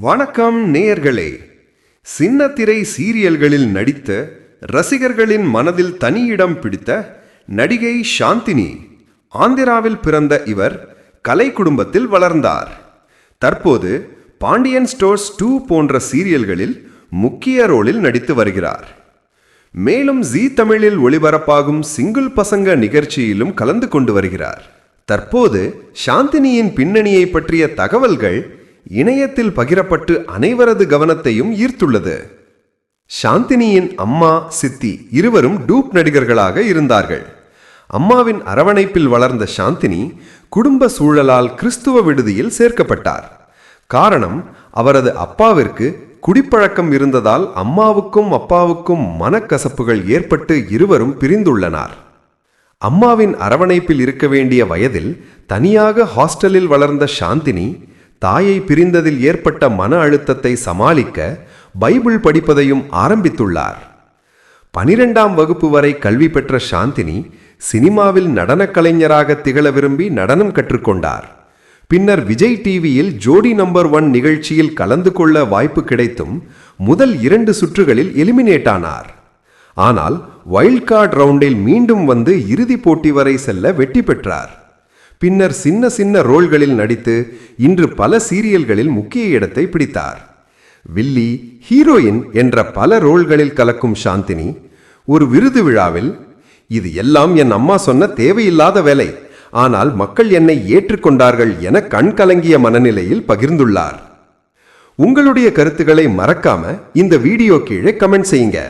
வணக்கம் நேயர்களே. சின்னத்திரை சீரியல்களில் நடித்த ரசிகர்களின் மனதில் தனியிடம் பிடித்த நடிகை சாந்தினி ஆந்திராவில் பிறந்த இவர் கலை குடும்பத்தில் வளர்ந்தார். தற்போது பாண்டியன் ஸ்டோர்ஸ் டூ போன்ற சீரியல்களில் முக்கிய ரோலில் நடித்து வருகிறார். மேலும் ஜீ தமிழில் ஒளிபரப்பாகும் சிங்கிள் பசங்க நிகழ்ச்சியிலும் கலந்து கொண்டு வருகிறார். தற்போது சாந்தினியின் பின்னணியை பற்றிய தகவல்கள் இணையத்தில் பகிரப்பட்டு அனைவரது கவனத்தையும் ஈர்த்துள்ளது. சாந்தினியின் அம்மா சித்தி இருவரும் டூப் நடிகர்களாக இருந்தார்கள். அம்மாவின் அரவணைப்பில் வளர்ந்த சாந்தினி குடும்ப சூழலால் கிறிஸ்துவ விடுதியில் சேர்க்கப்பட்டார். காரணம் அவரது அப்பாவிற்கு குடிப்பழக்கம் இருந்ததால் அம்மாவுக்கும் அப்பாவுக்கும் மனக்கசப்புகள் ஏற்பட்டு இருவரும் பிரிந்துள்ளனர். அம்மாவின் அரவணைப்பில் இருக்க வேண்டிய வயதில் தனியாக ஹாஸ்டலில் வளர்ந்த சாந்தினி தாயை பிரிந்ததில் ஏற்பட்ட மன அழுத்தத்தை சமாளிக்க பைபிள் படிப்பதையும் ஆரம்பித்துள்ளார். பனிரெண்டாம் வகுப்பு வரை கல்வி பெற்ற சாந்தினி சினிமாவில் நடனக் கலைஞராக திகழ விரும்பி நடனம் கற்றுக்கொண்டார். பின்னர் விஜய் டிவியில் ஜோடி நம்பர் ஒன் நிகழ்ச்சியில் கலந்து கொள்ள வாய்ப்பு கிடைத்தும் முதல் இரண்டு சுற்றுகளில் எலிமினேட் ஆனார். ஆனால் வைல்ட் கார்டு ரவுண்டில் மீண்டும் வந்து இறுதிப் போட்டி வரை செல்ல வெற்றி பெற்றார். பின்னர் சின்ன சின்ன ரோல்களில் நடித்து இன்று பல சீரியல்களில் முக்கிய இடத்தை பிடித்தார். வில்லி ஹீரோயின் என்ற பல ரோல்களில் கலக்கும் சாந்தினி ஒரு விருது விழாவில் இது எல்லாம் என் அம்மா சொன்ன தேவையில்லாத வேலை ஆனால் மக்கள் என்னை ஏற்றுக்கொண்டார்கள் என கண் கலங்கிய மனநிலையில் பகிர்ந்துள்ளார். உங்களுடைய கருத்துக்களை மறக்காம இந்த வீடியோ கீழே கமெண்ட் செய்யுங்க.